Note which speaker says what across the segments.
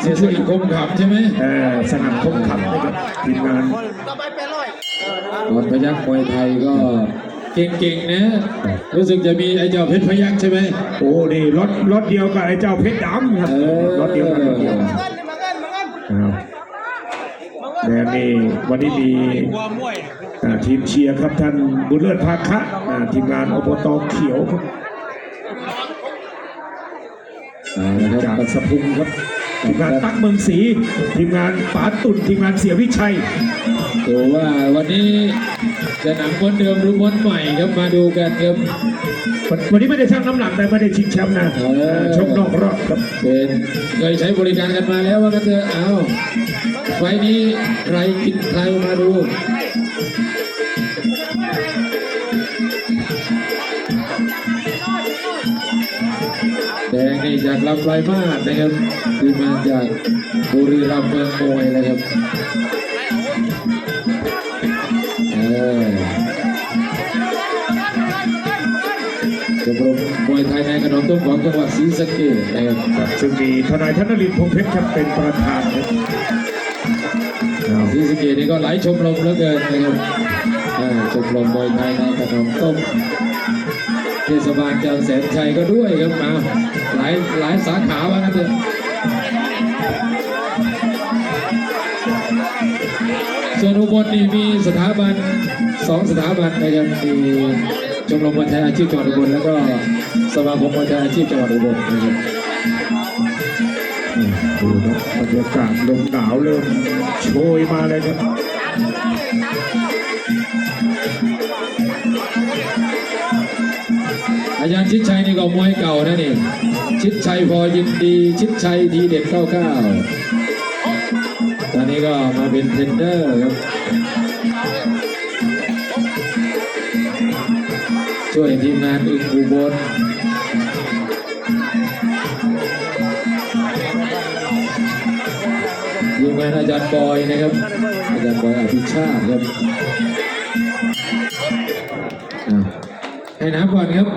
Speaker 1: เสียสละคมขำใช่ไหม
Speaker 2: เออสนามคมขับนะครับทีมงาน
Speaker 1: ก่อนพยักมวยไทยก็เก่งๆนะ รู้สึกจะมีไอ้เจ้าเพชรพยักใช่ไหม
Speaker 2: โอ้นี่รถรถเดียวกับไอ้เจ้าเพชรดำครับ
Speaker 1: เออ
Speaker 2: รถเดียวกันรถเดียวกันครับและนี่วันนี้มีอ่าทีมเชียร์ครับท่านบุญเลิศภาคะอ่าทีมงานอบตเขียวครับ
Speaker 1: เอาละค
Speaker 2: จา
Speaker 1: รับ
Speaker 2: กสะพุงครับ ทีมงานตักเมืองศรีทีมงานป๋าตุ่นทีมงานเสียวิชัย
Speaker 1: ดูว่าวันนี้จะหนังม้วนเดิมหรือม้วนใหม่ครับมาดูกันครับ
Speaker 2: วันวันนี้ไม่ได้ชั่งน้ำหนักแต่ไม่ได้ชิงแชมป์นะ
Speaker 1: เออ
Speaker 2: ชกนอกรอบครับ
Speaker 1: เป็นเคยใช้บริการกันมาแล้วว่ากันเถอะเอาไฟล์นี้ใครผิดใครมาดู จากลำไยมาศนะครับทีมงานจากบุรีรัมย์เมืองมวยนะครับเออชมรมมวยไทยในขนมต้มของจังหวัดศรีสะเกษนะครับ
Speaker 2: ซึ่งมีทนายธนรินทร์พงษ์เพชรครับเป็นประธานครับอ้าว
Speaker 1: ศรีสะเกษนี่ก็หลายชมรมเหลือเกินนะครับอ่าชมรมมวยไทยในขนมต้มเทศบาลจังแสนชัยก็ด้วยครับมาหลายหลายสาขาว่างั้นเถอะส่วนอุบลนี่มีสถาบันสองสถาบันนะครับมีชมรมมวยไทยอาชีพจังหวัดอุบลแล้วก็สมาคมมวยไทยอาชีพจังหวัดอุบลนะครับ
Speaker 2: ดูครับบรรยากาศลมหนาวเริ่มโชยมาเลยครับ
Speaker 1: อาจารย์ชิดชัยนี่ก็มวยเก่านะนี่ชิดชัยพอยินดีชิดชัยทีเด็ดเก้าเก้าตอนนี้ก็มาเป็นเทรนเนอร์ครับช่วยทีมงานอึ่งอุบลทีมงานอาจารย์บอยนะครับ อาจารย์บอยอภิชาติครับอะให้น้ำก่อนครับ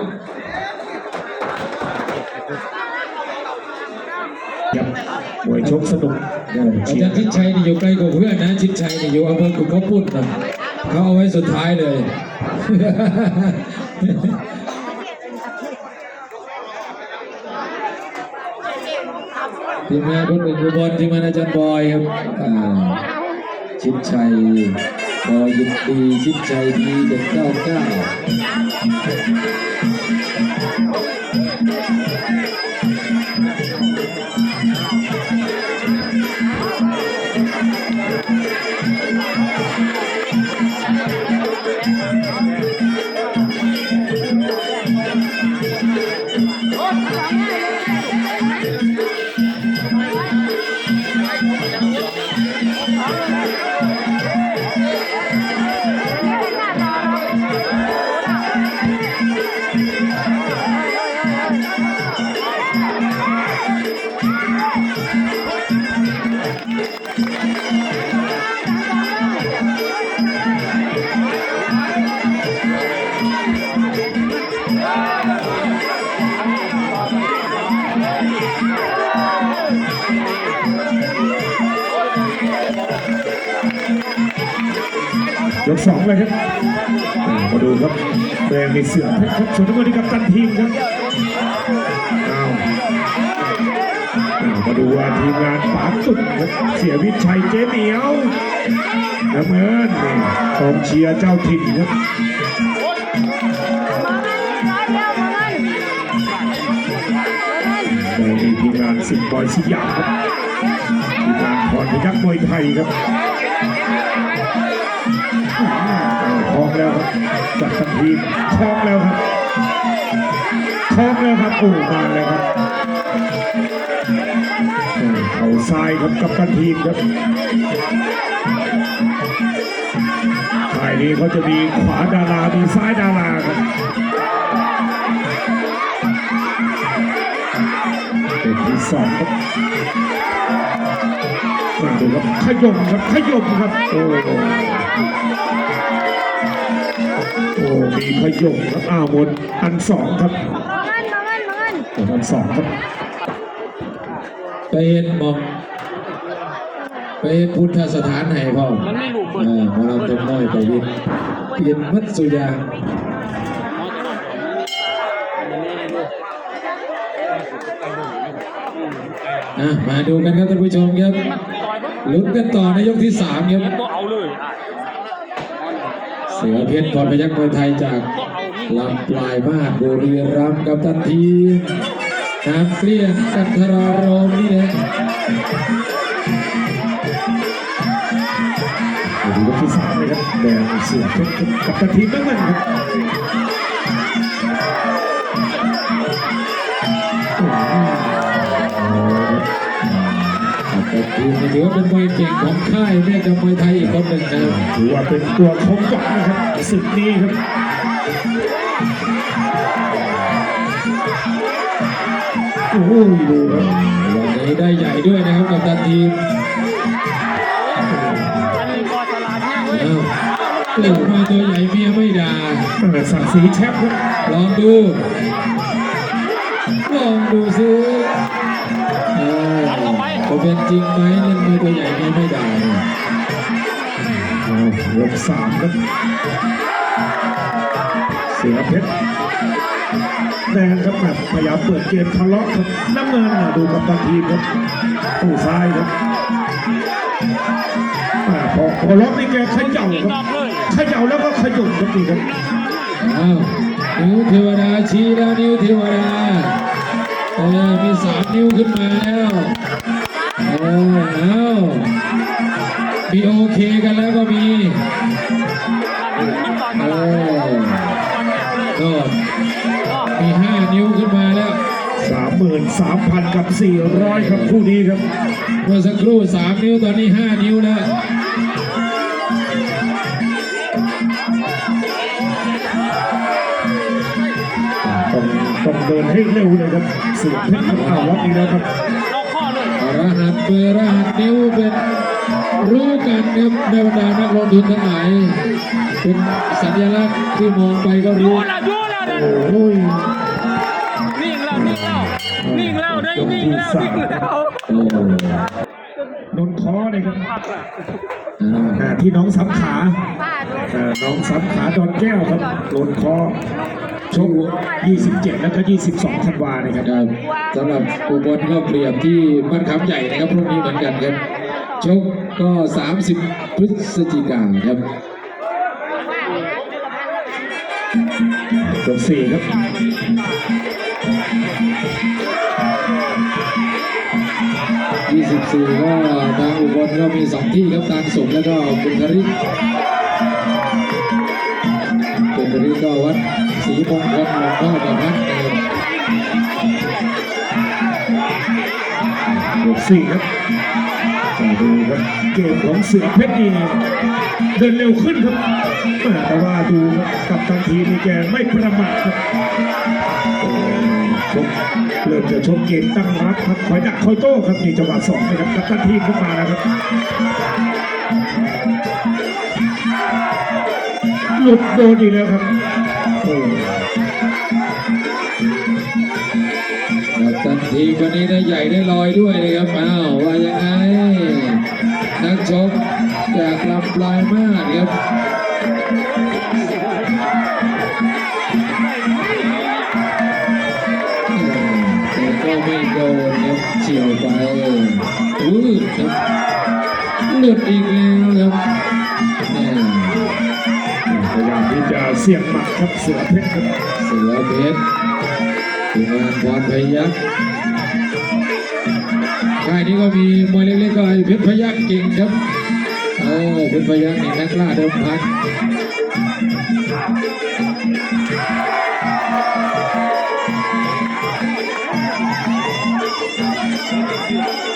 Speaker 2: มวย ชกสนุก
Speaker 1: อาจารย์ชิดชัยนี่อยู่ใกล้กว่าเพื่อนนะชิดชัยนี่อยู่อำเภอกุฎข้าวปุ้นนะเขาเอาไว้สุดท้ายเลยทีมงานคนอื่นอุบลทีมงานอาจารย์บอยครับชิดชัยบอยยินดีชิดชัยดีเด็กเก้าเก้า
Speaker 2: เลยครับมาดูครับแดงในเสือเพชรครับส่วนน้ำเงินนี่กับตันทีมครับอ้าวอ้ามาดูว่าทีมงานป๋าตุ่นครับเสียวิชัยเจ๊เหนียวน้ำเงินกองเชียร์เจ้าถิ่นครับโดยมีทีมงานสิบบอยสยามครับทีมงานพรพยักษ์มวยไทยครับ คล้องแล้วครับจัดทันทีคล้องแล้วครับคล้องแล้วครับโอ้มาแล้วครับเข่าซ้ายครับกับกันทีมครับฝ่ายนี้เขาจะมีขวาดารา มีซ้ายดาราครับเป็นที่สองครับมาดูครับขยมครับขยมครับโอ้ มีขยมครับอ้าวหมดอันสองครับหมดอันสองครับ
Speaker 1: เอเห็นหมองไปเห็นพุทธสถานไหนพ่อ
Speaker 3: มันไม่รู้เปิด
Speaker 1: เออมาเราทำน้อยไปวินเปลี่ยนมัดสุยางอะมาดูกันครับท่านผู้ชมครับลุ้นกันต่อในยกที่สามครับ
Speaker 3: ก็เอาเลยอะ
Speaker 1: เสือเพชรพรพยักษ์มวยไทยจากลำปลายมากบุรีรัมย์กับทันทีน้ำเกลี้ยงกันทรารมนี่นะ
Speaker 2: ดูยกที่สามเลยครับแดงเสือเพชรกับทันทีมน้ำเงินครับ
Speaker 1: ถือว่าเป็นมวยเก่งของค่ายแม่กับมวยไทยอีกคนหนึ่งนะครับ
Speaker 2: ถือว่าเป็นตัวของหวังนะครับศึกนี้ครับโอ้โหดูครับ
Speaker 1: วันนี้ได้ใหญ่ด้วยนะครับกับทันทีม
Speaker 3: อันนี้ก็ฉลาดเนี่ยเว้ย
Speaker 1: อ้าวเล่นมาตัวใหญ่เมียไม่ด่า
Speaker 2: ตั้งแต่ศักดิ์ศรีแชมป์ครับ
Speaker 1: ลองดู เป็นจริงไหมเล่นมาตัวใหญ่เมียไม่ด่าเนี่ย
Speaker 2: กสามครับเสือเพชรแดงครับแบบพยายามเปิดเกมทะเลาะครับน้ำเงินนะดูกับตันทีมครับตู้ซ้ายครับพอพอล็อกนี่แกขย่า
Speaker 3: เก่ง
Speaker 2: ครั
Speaker 3: บกเลย
Speaker 2: เขย่าแล้วก็ขยุมครับนี่ครับ
Speaker 1: อ้าวนิ้วเทวดาชี้แล้วนิ้วเทวดาเออมีสามนิ้วขึ้นมาแล้ว เอออ้าวมีโอเคกันแล้วก็มี
Speaker 3: มันต่อฉ
Speaker 1: เอ
Speaker 3: ลาด
Speaker 1: อก็มีห้านิ้วขึ้นมาแล้ว
Speaker 2: สามหมื่นสามพันกับสี่ร้อยครับคู่นี้ครับ
Speaker 1: เมื่อสักครู่สามนิ้วตอนนี้ห้านิ้วแล้ว
Speaker 2: ต้องต้องเดินให้เร็วเลยครับเสือเพชรครับเอาล็อกอีกแล้วครับ
Speaker 3: ล็อกข้อเลย
Speaker 1: รหัสเบอร์รหัสนิ้วเป็นรู้กันครับในบรรดานักลงทุนทั้งหลายเป็นสัญลักษณ์ที่มองไปก็รู้
Speaker 3: แล้วดูแล้วนะ
Speaker 2: โอ้ย
Speaker 3: นิ่งแล้วนิ่งแล้วนิ่งแล้วได้นิ่งแล้วนิ่งแล้ว
Speaker 1: โอ้
Speaker 2: นคอเลยครับ
Speaker 1: อ่า
Speaker 2: ที่น้องสำขาอ่าน้องสำขาดอนแก้วครับนนคอ ชก27 แล้วก็ 22ธันวาเนี่ยครับ
Speaker 1: ครับสำหรับอุบลก็เปรียบที่บ้านคำใหญ่นะครับพรุ่งนี้เหมือนกันครับชกก็ 30 พฤศจิกายนครับ
Speaker 2: ตัวสี่ครับ
Speaker 1: 24ก็ทางอุบลก็มีสองที่ครับทางสมแล้วก็บุญคริกบุญคริกก็วัด ศรีมงคลหลวงพ่อประพัฒน์นะครับ
Speaker 2: ตัวสี่ครับมาดูครับเกมของเสือเพชรนี่เดินเร็วขึ้นครับแต่ว่าดูครับกับทันทีนี่แกไม่ประมาทครับเริ่มจะชกเกมตั้งรับครับคอยดักคอยโต้ครับนี่จังหวะสองนะครับกับทันทีขึ้นมาแล้วครับหลุดโดนอีกแล้วครับ
Speaker 1: กับทันทีวันนี้ได้ใหญ่ได้ลอยด้วยนะครับอ้าวว่ายังไงนักชกจากลำปลายมาศครับแต่ก็ไม่โดนครับเฉียวไปอืดครับหลุดอีกแล้วครับ
Speaker 2: จะเสี่ยงหมัดครับเสือเพชรครับ
Speaker 1: เสือเพชรทีมงานพรพยักค่ายนี้ก็มีมวยเล็กๆก็ไอ้เพชรพยักเก่งครับเออเพชรพยักนี่นักล่าเดิมพัน
Speaker 2: เ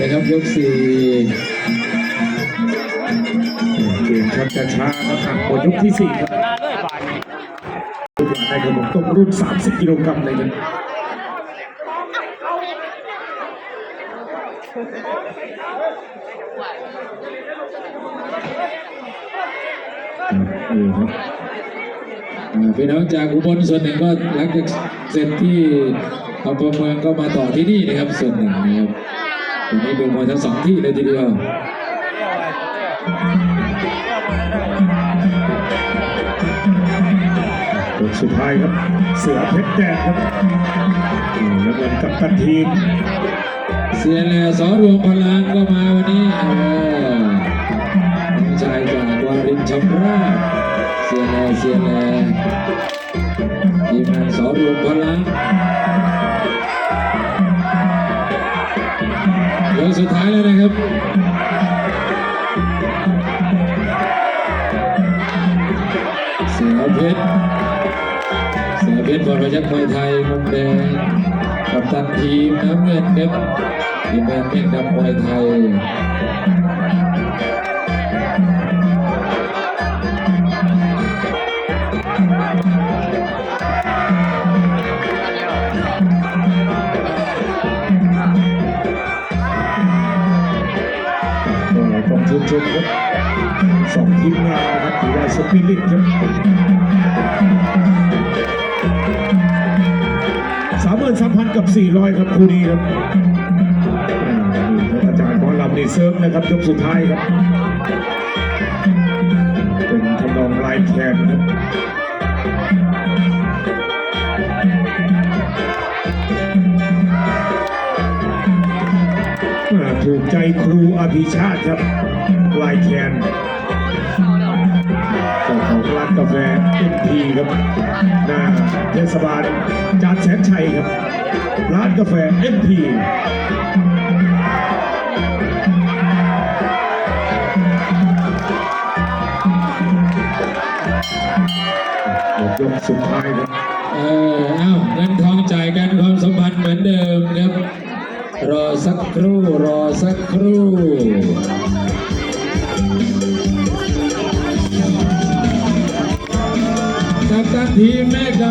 Speaker 2: นะ
Speaker 1: ครับยกสี่
Speaker 2: เกมครับจะช้าครับทางยกที่สี่ครับ
Speaker 3: รุ่น
Speaker 2: ใหญ่ครับผมต้มรุ่น 30 กิโลกรัมเลยนี่ครับ
Speaker 1: พี่น้องจากอุบลส่วนหนึ่งก็หลังจากเสร็จที่อำเภอเมืองก็มาต่อที่นี่นะครับส่วนหนึ่งนะครับ วันนี้ดูมวยทั้งสองที่เลยทีเดียว
Speaker 2: ยกสุดท้ายครับ เสือเพชรแดงครับนี่น้ำเงินกับตันทีม
Speaker 1: เสียแหล่สอรวมพลังก็มาวันนี้เออน้องชายจากวารินชำราเสียแหล่เสียแหล่ทีมงานสอรวมพลัง ยกสุดท้ายแล้วนะครับเสือเพชรเสือเพชรบอลประยักษ์มวยไทยมุมแดงกับตันทีมน้ำเงินครับทีมแดงเพชรดำมวยไทย
Speaker 2: มครับสองทีมงานครับถือว่าสปิริตครับสามหมื่นสามพันกับสี่ร้อยครับคู่นี้ครับอ่านี่ครับอาจารย์หมอลำนี่เซิร์ฟนะครับยกสุดท้ายครับ เป็นทำนองลายแคนครับถูกใจครูอภิชาติครับ ลายแคนเจ้าของร้านกาแฟเอ็นพีครับหน้าเทศบาลจานแสนชัยครับ ร้านกาแฟเอ็นพียกสุดท้ายครับ
Speaker 1: เอออ้าวเงินทองจ่ายกันความสัมพันธ์เหมือนเดิมครับ รอสักครู่ รอสักครู่ धीमे